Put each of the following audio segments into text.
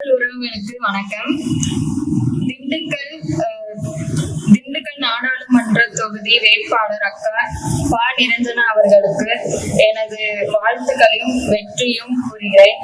உறவுகளுக்கு வணக்கம். திண்டுக்கல் அஹ், திண்டுக்கல் நாடாளுமன்ற தொகுதி வேட்பாளர் அக்கா பா. நிரஞ்சனா அவர்களுக்கு எனது வாழ்த்துக்களையும் வெற்றியும் கூறுகிறேன்.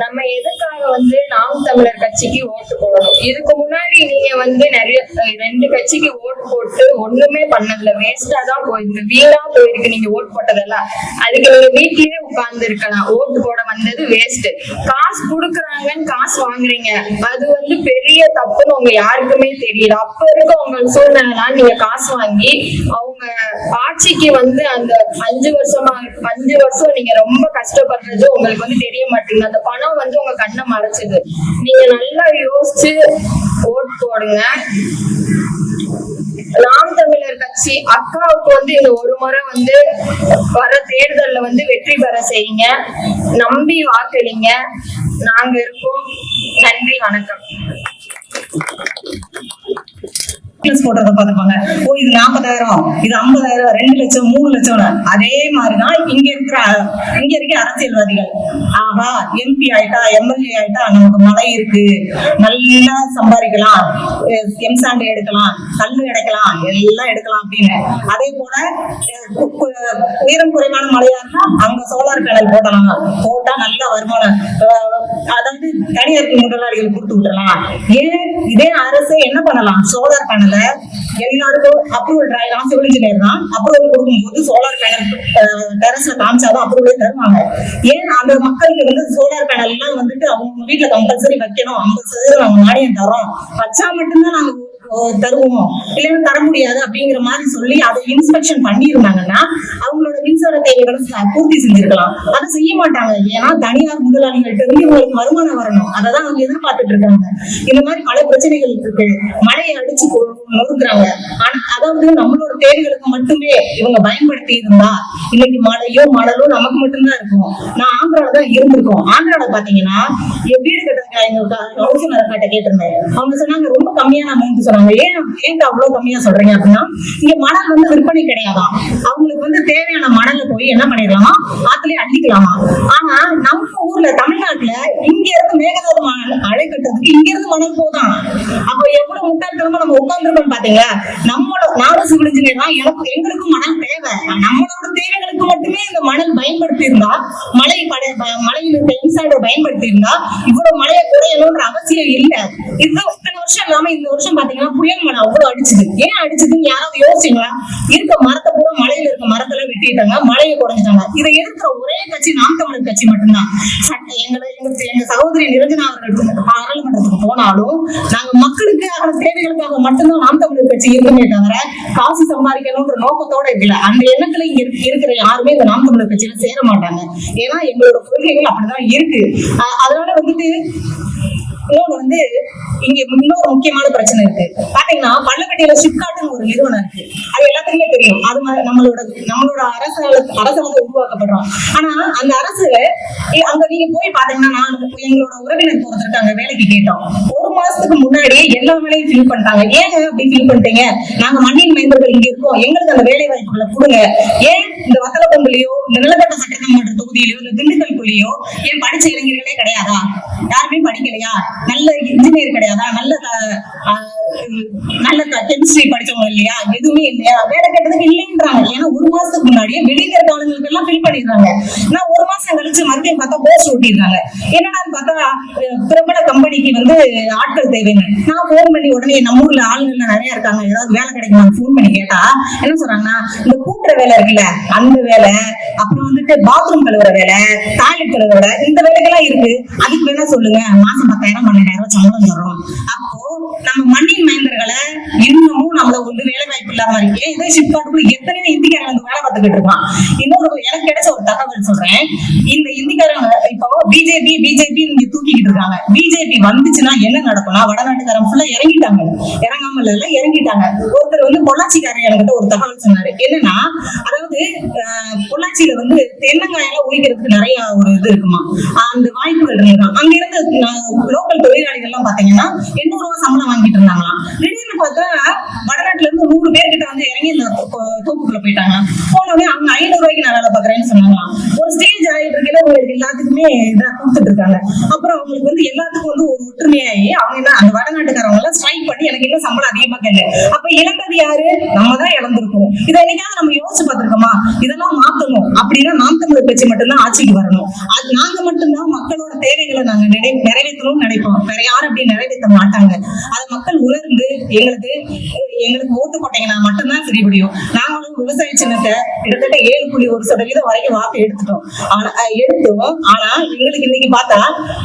நம்ம எதுக்காக வந்து நாம் தமிழர் கட்சிக்கு ஓட்டு போடணும்? இதுக்கு முன்னாடி நீங்க வந்து நிறைய ரெண்டு கட்சிக்கு ஓட்டு போட்டு ஒண்ணுமே பண்ணதுல வேஸ்டா தான் போயிருக்கு வீணா போயிருக்கு நீங்க ஓட்டு போட்டதெல்லாம். அதுக்கு நீங்க வீட்லயே உட்கார்ந்து இருக்கலாம். ஓட்டு போட வந்தது வேஸ்ட் காசு குடுக்குறாங்கன்னு காசு வாங்குறீங்க. அது வந்து பெரிய தப்புன்னு உங்க யாருக்குமே தெரியல அப்ப இருக்க உங்க சூழ்நிலை நீங்க காசு வாங்கி அவங்க ஆட்சிக்கு வந்து அந்த அஞ்சு வருஷமா அஞ்சு வருஷம் நீங்க ரொம்ப கஷ்டப்படுறது உங்களுக்கு வந்து தெரிய மாட்டேங்குது. அந்த பணம் வந்து உங்க கண்ணை மறைச்சது. நீங்க நல்லா யோசிச்சு ஓட் போடுங்க. நாம் தமிழர் கட்சி அக்காவுக்கு வந்து இந்த ஒரு முறை வந்து வர தேர்தல்ல வந்து வெற்றி பெற செய்யுங்க. நம்பி வாக்களிங்க. நாங்க இருக்கோம் நன்றி வணக்கம். போடுறத பார்த்துப்பாங்க ஓ இது நாற்பதாயிரம் இது ஐம்பதாயிரம் ரெண்டு லட்சம் மூணு லட்சம்னு. அதே மாதிரிதான் இங்க இருக்கிற இங்க இருக்க அரசியல்வாதிகள். ஆஹா எம்பி ஆயிட்டா எம்எல்ஏ ஆயிட்டா நமக்கு மழை இருக்கு. நல்லா சம்பாதிக்கலாம். எம்சாண்ட் எடுக்கலாம் கல் எடுக்கலாம் எல்லாம் எடுக்கலாம் அப்படின்னு. அதே போல உயரம் குறைவான மழையா இருந்தா அங்க சோலார் பேனல் போடலாம். போட்டா நல்ல வருமானம். அதாவது தனியார் முதலாளிகள் கொடுத்து விடலாம் ஏன்? இதே அரசு என்ன பண்ணலாம்? சோலார் பேனல் எல்லாருக்கும் அப்ரூவல் நான் சிவில் இன்ஜினியர் தான் அப்ரூவல் கொடுக்கும்போது சோலார் பேனல் டெரஸ்ல காமிச்சாதான் அப்ரூவலே தருவாங்க. ஏன் அந்த மக்களுக்கு வந்து சோலார் பேனல் எல்லாம் வந்துட்டு அவங்க வீட்டுல கம்பல்சரி வைக்கணும் ஐம்பது சதவீதம் நாங்க மானியம் தரோம். வச்சா மட்டும்தான் நாங்க தருவோம். இல்லைன்னா தர முடியாது அப்படிங்கிற மாதிரி சொல்லி அதை இன்ஸ்பெக்ஷன் பண்ணியிருந்தாங்கன்னா அவங்களோட மின்சார தேவைகளை பூர்த்தி செஞ்சிருக்கலாம். அதை செய்ய மாட்டாங்க. ஏன்னா தனியார் முதலாளிகள்கிட்ட இருந்து இவங்களுக்கு வருமானம் வரணும். அதை தான் அவங்க எதிர்பார்த்துட்டு இருக்காங்க. இந்த மாதிரி பல பிரச்சனைகள் இருக்கு. மழையை அடிச்சு நொறுக்குறாங்க. ஆனா அதாவது நம்மளோட தேவைகளுக்கு மட்டுமே இவங்க பயன்படுத்தி இருந்தா இன்னைக்கு மழையோ மணலோ நமக்கு மட்டும்தான் இருக்கும். நான் ஆந்திரால தான் இருந்திருக்கோம். ஆந்திரால பாத்தீங்கன்னா வீடு கட்டுறதுக்கு எங்க ஹவுஸ் கேட்டிருந்தேன். அவங்க சொன்னாங்க ரொம்ப கம்மியான அமௌண்ட் சொன்னாங்க. ஏன் ஏங்க அவ்வளவு கம்மியா சொல்றீங்க அப்படின்னா இங்க மணல் வந்து விற்பனை கிடையாதாம் அவங்களுக்கு வந்து தேவையான மணல்ல போய் என்ன பண்ணிடலாமா? ஆத்துலயே அள்ளிக்கலாமா? ஆனா நம்ம ஊர்ல தமிழ்நாட்டுல இங்க இருந்து மேகதாது மணல் அணை கட்டுறதுக்கு இங்க இருந்து மணல் போதான் அப்ப எவ்வளவு முட்டாள்தனமா நம்ம உட்கார்ந்துருக்கோம் பாத்தீங்களா? நம்மளோட நாடு சிவில் இன்ஜினியர் தான் எனக்கு எங்களுக்கும் மணல் தேவை. நம்மளோட தேவைகளுக்கு மட்டுமே இந்த மணல் பயன்படுத்தி இருந்தா மழை பட மழையில் இருக்க பயன்படுத்தி இருந்தா இவ்வளவு மழையை குறையணும்ன்ற அவசியம் இல்ல. இது வருஷம் இல்லாம இந்த வருஷம் பாத்தீங்கன்னா புயல் மழை அவ்வளவு அடிச்சுது. ஏன் அடிச்சதுன்னு யாராவது யோசிச்சீங்களா இருக்க மரத்தை பூரா மலையில இருக்க மரத்துல வெட்டிட்டாங்க மழையை குறைஞ்சிட்டாங்க. இதை எதிர்க்கிற ஒரே கட்சி நாம் தமிழர் கட்சி மட்டும்தான். சட்ட எங்களை எங்க எங்க சகோதரி நிரஞ்சனா அவர்கள் பாராளுமன்றத்துக்கு போனாலும் நாங்க மக்களுக்காக தேவைகளுக்காக மட்டும்தான் நாம் தமிழர் கட்சி இருக்குமே தவிர காசு சம்பாதிக்கணும்ன்ற நோக்கத்தோட இல்ல. அந்த எண்ணத்துல இங்க இருக்கிற யாருமே இந்த நாம் தமிழர் கட்சியில சேர மாட்டாங்க. ஏன்னா எங்களோட கொள்கைகள் அப்படிதான் இருக்கு. அதனால வந்துட்டு இன்னொன்று வந்து இங்க இன்னொரு முக்கியமான பிரச்சனை இருக்கு. பாத்தீங்கன்னா பள்ளப்பட்டியில சிப்காட்டுன்னு ஒரு நிறுவனம் இருக்கு. அது எல்லாத்துக்குமே தெரியும். அது மாதிரி நம்மளோட நம்மளோட அரசு வந்து உருவாக்கப்படுறோம். ஆனா அந்த அரசு அங்க நீங்க போய் பாத்தீங்கன்னா நான் எங்களோட உறவினர் ஒருத்தருக்கு அங்க வேலைக்கு கேட்டோம். ஒரு மாசத்துக்கு முன்னாடி எல்லா வேலையும் ஃபில் பண்ணிட்டாங்க. ஏங்க அப்படி ஃபில் பண்ணிட்டீங்க? நாங்க மண்ணின் மைந்தர்கள் இங்க இருக்கோம். எங்களுக்கு அந்த வேலை வாய்ப்புகளை கொடுங்க. ஏன் இந்த வத்தல பொங்கலையோ இந்த நிலக்கட்ட சட்டமன்ற தொகுதியிலயோ இல்ல திண்டுக்கல் குழியோ ஏன் படிச்ச இளைஞர்களே கிடையாதா? யாருமே படிக்கலையா? நல்ல இன்ஜினியர் கிடையாதா? நல்ல க- நல்ல கெமிஸ்ட்ரி படிச்சவங்க இல்லையா? எதுவுமே இல்லையா? வேலை கேட்டதுக்கு இல்லைன்றாங்க ஏன்னா ஒரு மாசத்துக்கு முன்னாடியே வெளியில இருக்க எல்லாம் ஃபில் பண்ணிடுறாங்க. நான் ஒரு மாசம் கழிச்சு மறுபடியும் பார்த்தா போஸ்ட் ஓட்டிடுறாங்க என்னடான்னு பார்த்தா பிரபல கம்பெனிக்கு வந்து ஆட்கள் தேவைங்க நான் ஃபோன் பண்ணி உடனே நம்ம ஊர்ல ஆளுங்கள்ல நிறைய இருக்காங்க. ஏதாவது வேலை கிடைக்குமா? ஃபோன் பண்ணி கேட்டா என்ன சொல்றாங்கன்னா இந்த கூட்டுற வேலை இருக்குல்ல அந்த வேலை அப்புறம் வந்துட்டு பாத்ரூம் கழுவுற வேலை டாய்லெட் கழுவுற வேலை இந்த வேலைகள்லாம் இருக்கு. அதுக்கு வேணா சொல்லுங்க. மாசம் பத்தாயிரம் பன்னெண்டாயிரம் ரூபாய் சம்பளம் தரும் அப்போ நம்ம மண்ணின் மைந்தர்களை இன்னமும் நம்மள வந்து வேலை வாய்ப்பு இல்லாம இருக்கே இதே ஷிப்காட்டுக்குள்ள எத்தனையோ இந்திக்காரங்க வந்து வேலை பார்த்துக்கிட்டு இருக்கான். இன்னொரு எனக்கு கிடைச்ச ஒரு தகவல் சொல்றேன். இந்த இந்திக்காரங்க இப்போ பிஜேபி பிஜேபி இங்க தூக்கிக்கிட்டு இருக்காங்க. பிஜேபி வந்துச்சுன்னா என்ன நடக்கும்னா வடநாட்டுக்காரன் ஃபுல்லா இறங்கிட்டாங்க. இறங்காம இல்ல இறங்கிட்டாங்க. ஒருத்தர் வந்து பொள்ளாச்சிக்காரன் என்கிட்ட ஒரு தகவல் சொன்னாரு. என்னன்னா அதாவது பொள்ளாச்சியில வந்து தென்னங்காயெல்லாம் உரிக்கிறதுக்கு நிறைய ஒரு இது இருக்குமா? அந்த வாய்ப்புகள் இருக்கலாம் அங்க இருந்து லோக்கல் தொழிலாளிகள் எல்லாம் பாத்தீங்கன்னா எண்ணூறு ரூபாய் சம்பளம் வாங்கிட்டு இருந்தாங்களாம். பார்த்தா வடநாட்டுல இருந்து நூறு நூறு பேர்கிட்ட வந்து இறங்கி இந்த தோ- தோப்புக்குள்ள போயிட்டாங்க போனோடனே அவங்க ஐநூறு ரூபாய்க்கு நான் வேலை பாக்குறேன்னு சொன்னாங்களாம். ஒரு ஸ்டேஜ் ஆயிட்டு இருக்கல உங்களுக்கு எல்லாத்துக்குமே இதா கொடுத்துட்டு இருக்காங்க. அப்புறம் அவங்களுக்கு வந்து எல்லாத்துக்கும் வந்து ஒரு ஒற்றுமையாகி அவங்க என்ன அந்த வடநாட்டுக்காரவங்க எல்லாம் ஸ்ட்ரைக் பண்ணி எனக்கு இன்னும் சம்பளம் அதிகமா கேட்கல அப்ப இழந்தது யாரு? நம்ம தான் இழந்திருக்கோம். இதை என்னைக்காவது நம்ம யோசிச்சு பார்த்திருக்கோமா? இதெல்லாம் மாத்தணும். அப்படின்னா நாம் தமிழர் கட்சி மட்டும்தான் ஆட்சிக்கு வரணும். அது நாங்க மட்டும்தான் மக்களோட தேவைகளை நாங்க நிறை நிறைவேற்றணும்னு நினைப்போம். வேற யாரும் அப்படி நிறைவேற்ற மாட்டாங்க. அதை மக்கள் உணர்ந்து எங்களுக்கு எங்களுக்கு ஓட்டு போட்டீங்கன்னா மட்டும்தான் சரி முடியும். நாங்களும் விவசாய சின்னத்தை கிட்டத்தட்ட ஏழு புள்ளி ஒரு சதவீதம் வரைக்கும் வாக்கு எடுத்துட்டோம். ஆனா எடுத்தோம். ஆனா எங்களுக்கு இன்னைக்கு பார்த்தா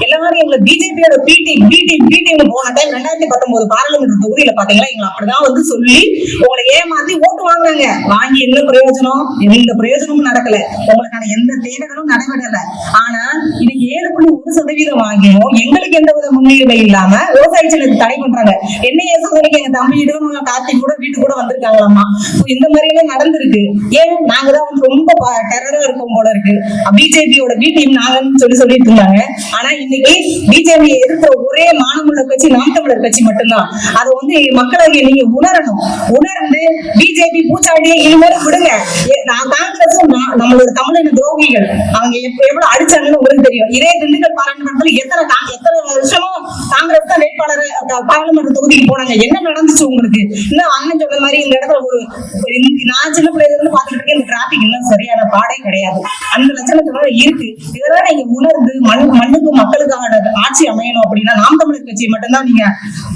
எல்லாரும் எங்களை பிஜேபியோட பிடி பிடி பிடி போன டைம் ரெண்டாயிரத்தி பத்தொன்பது பாராளுமன்ற தொகுதியில பாத்தீங்களா எங்களை அப்படிதான் வந்து சொல்லி உங்களை ஏமாத்தி ஓட்டு வாங்குறாங்க வாங்கி என்ன பிரயோஜனம்? எந்த பிரயோஜனமும் நடக்கல. உங்களுக்கான எந்த தேவைகளும் நடைபெறல. ஆனா இன்னைக்கு ஏழு புள்ளி ஒரு சதவீதம் வாங்கியும் எங்களுக்கு எந்த வித முன்னுரிமை இல்லாம விவசாய சின்னத்தை தடை பண்றாங்க. என்னைய சோதனைக்கு எங்க தம்பி இடவங்க மாத்தி கூட வீட்டு கூட வந்திருக்காங்களாமா இந்த மாதிரி எல்லாம் நடந்திருக்கு. ஏன்? நாங்க தான் வந்து ரொம்ப டெரரா இருக்கும் போல இருக்கு. பிஜேபியோட பி டீம் நாங்கன்னு சொல்லி சொல்லிட்டு இருந்தாங்க. ஆனா இன்னைக்கு பிஜேபி இருக்கிற ஒரே மானமுள்ள கட்சி நாம் தமிழர் கட்சி மட்டும்தான். அதை வந்து மக்களாகிய நீங்க உணரணும். உணர்ந்து பிஜேபி பூச்சாடியை இனிமேல் விடுங்க. ஏ- நான் காங்கிரஸும் நம்மளோட தமிழின துரோகிகள். அவங்க எப்ப- எவ்வளவு அடிச்சாங்கன்னு உங்களுக்கு தெரியும். இதே திண்டுக்கல் பாராளுமன்றத்துல எத்தனை எத்தனை வருஷமும் காங்கிரஸ் தான் வேட்பாளர் பாராளுமன்ற தொகுதிக்கு போனாங்க. என்ன நடந்துச்சு உங்களுக்கு? இன்னும் அண்ணன் சொன்ன மாதிரி இந்த இடத்துல ஒரு நான் சின்ன பிள்ளைல இருந்து பாத்துட்டு இருக்கேன் இந்த டிராபிக் இன்னும் சரியான பாடே கிடையாது. அந்த லட்சணத்துல இருக்கு. இதெல்லாம் நீங்க உணர்ந்து மண் மண்ணுக்கு மக்களுக்கான ஆட்சி அமையணும் அப்படின்னா நாம் தமிழர் கட்சி மட்டும்தான் நீங்க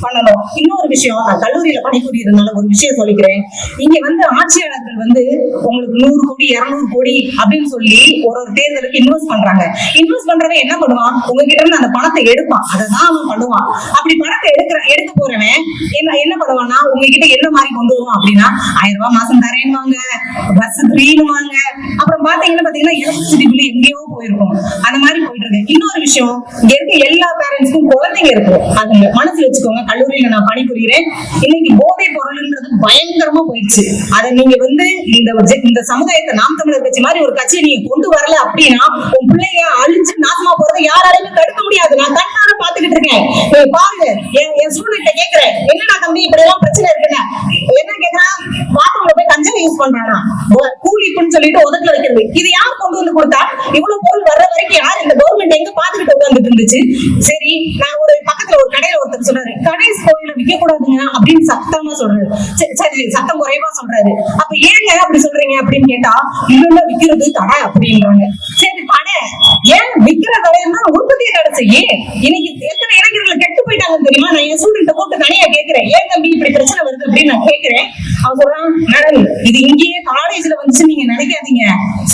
பண்ணணும். இன்னொரு விஷயம் நான் கல்லூரியில பணிபுரியறதுனால ஒரு விஷயம் சொல்லிக்கிறேன். இங்க வந்து ஆட்சியாளர்கள் வந்து உங்களுக்கு நூறு கோடி இருநூறு கோடி அப்படின்னு சொல்லி ஒரு ஒரு தேர்தலுக்கு இன்வெஸ்ட் பண்றாங்க. இன்வெஸ்ட் பண்றவன் என்ன பண்ணுவான்? உங்ககிட்ட இருந்து அந்த பணத்தை எடுப்பான். அததான் அவன் பண்ணுவான். அப்படி பணத்தை எடுக்கிற எடுக்க போறவன் என்ன என்ன பண்ணுவான்னா உங்ககிட்ட என்ன மாதிரி கொண்டு வருவோம் அப்படின்னா ஆயிரம் ரூபாய் மாசம் தரேன்னுவாங்க பஸ் ஃப்ரீனுவாங்க அப்புறம் பாத்தீங்கன்னா பாத்தீங்கன்னா எலக்ட்ரிசிட்டி பில் எங்கேயோ போயிருக்கும். அந்த மாதிரி போயிட்டு இருக்கு. இன்னொரு விஷயம் இங்க இருக்க எல்லா பேரண்ட்ஸ்க்கும் குழந்தைங்க இருக்கும். அது மனசுல வச்சுக்கோங்க கல்லூரியில நான் பணிபுரியிறேன் இன்னைக்கு போதை பொருள்ன்றது பயங்கரமா போயிடுச்சு. அதை நீங்க வந்து இந்த இந்த சமுதாயத்தை நாம் தமிழர் கட்சி மாதிரி ஒரு கட்சியை நீங்க கொண்டு வரல அப்படின்னா உன் பிள்ளைய அழிஞ்சு நாசமா போறதை யாராலையுமே தடுக்க முடியாது நான் கண்ணார பாத்துக்கிட்டு இருக்கேன் நீங்க பாருங்க என் என் ஸ்டூடெண்ட்ட கேக்குறேன் என்னடா தம்பி இப்படி எல்லாம் பிரச்சனை இருக்குன்னு என்ன கேக்குறான் பாத்ரூம்ல போய் கஞ்சா யூஸ் பண்றானா ஒ- கூலிப்புன்னு இருந்து இது யார் கொண்டு வந்து கொடுத்தா? இவ்வளவு பொருள் வர்ற வரைக்கும் யார் இந்த கவர்மெண்ட் எங்க பாத்துக்கிட்டு உட்காந்துட்டு இருந்துச்சு? சரி நான் ஒரு பக்கத்துல ஒரு கடையில ஒருத்தர் சொல்றாரு கடை கோயில விற்க கூடாதுங்க அப்படின்னு சத்தமா சொல்றாரு. சரி, சரி சத்தம் குறைவா சொல்றாரு. அப்ப ஏங்க அப்படி சொல்றீங்க அப்படின்னு கேட்டா இல்ல விக்கிறது தடை அப்படின்றாங்க. சரி தடை. ஏன்? விக்கிற கடைன்னா உற்பத்தியை தடை செய்ய இன்னைக்கு எத்தனை இளைஞர்கள் கெட்டு போயிட்டாங்க தெரியுமா? நான் என் ஸ்டூடெண்ட் கேக்குறேன் ஏன் தம்பி இப்படி பிரச்சனை வருது? அப்படின்னு நான் கேக்குறேன் அவன் சொல்றான் மேடம் இது இங்கேயே காலேஜ்ல வந்துச்சு நீங்க நினைக்காதீங்க.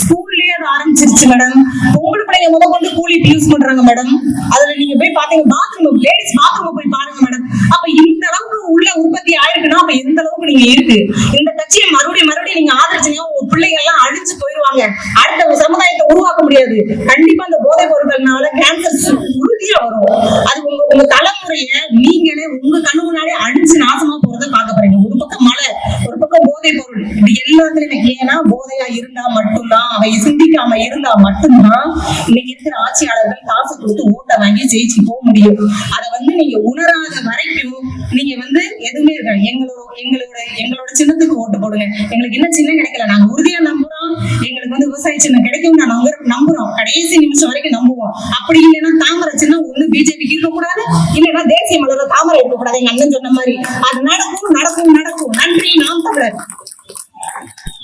ஸ்கூல்லயே அது ஆரம்பிச்சிருச்சு மேடம். பொங்கல் பிள்ளைங்க முத கொண்டு கூலி யூஸ் பண்றாங்க மேடம். அதுல நீங்க போய் பாத்தீங்க பாத்ரூம் லேடிஸ் பாத்ரூம் போய் பாருங்க மேடம். அப்ப இந்த அளவுக்கு உள்ள உற்பத்தி ஆயிருக்குன்னா அப்ப எந்த அளவுக்கு நீங்க இருக்கு? இந்த கட்சியை மறுபடியும் மறுபடியும் நீங்க ஆதரிச்சீங்க பிள்ளைங்க எல்லாம் அழிஞ்சு போயிருவாங்க. அடுத்த சமுதாயத்தை உருவாக்க முடியாது. கண்டிப்பா அந்த போதை பொருட்கள்னால கேன்சர் உறுதியா வரும். அது உங்க உங்க தலைமுறைய நீங்களே உங்க கண்ணு முன்னாடி அடிச்சு நாசமா போறதை பார்க்க போறீங்க ஒரு பக்கம் மழை ஒரு பக்கம் இது எல்லாத்துலயுமே ஏன்னா போதையா இருந்தா மட்டும்தான் அவை சிந்திக்காம இருந்தா மட்டும்தான் இன்னைக்கு இருக்கிற ஆட்சியாளர்கள் காசு கொடுத்து ஓட்டை வாங்கி ஜெயிச்சு போக முடியும். அதை வந்து நீங்க உணராத வரைக்கும் நீங்க வந்து எதுவுமே இருக்காது. எங்களோட எங்களோட எங்களோட சின்னத்துக்கு ஓட்டு போடுங்க. எங்களுக்கு என்ன சின்னம் கிடைக்கல நாங்க உறுதியா நம்புறோம். எங்களுக்கு வந்து விவசாய சின்னம் கிடைக்கும் நான் நம்புறோம். கடைசி நிமிஷம் வரைக்கும் நம்புவோம். அப்படி இல்லைன்னா தாமரை சின்னம் ஒண்ணு பிஜேபிக்கு இருக்கக்கூடாது. இல்லைன்னா தேசிய மலர்ல தாமரை இருக்கக்கூடாது. எங்க அண்ணன் சொன்ன மாதிரி. அது நடக்கும் நடக்கும் நடக்கும். நன்றி நாம் தமிழர். থাকবেন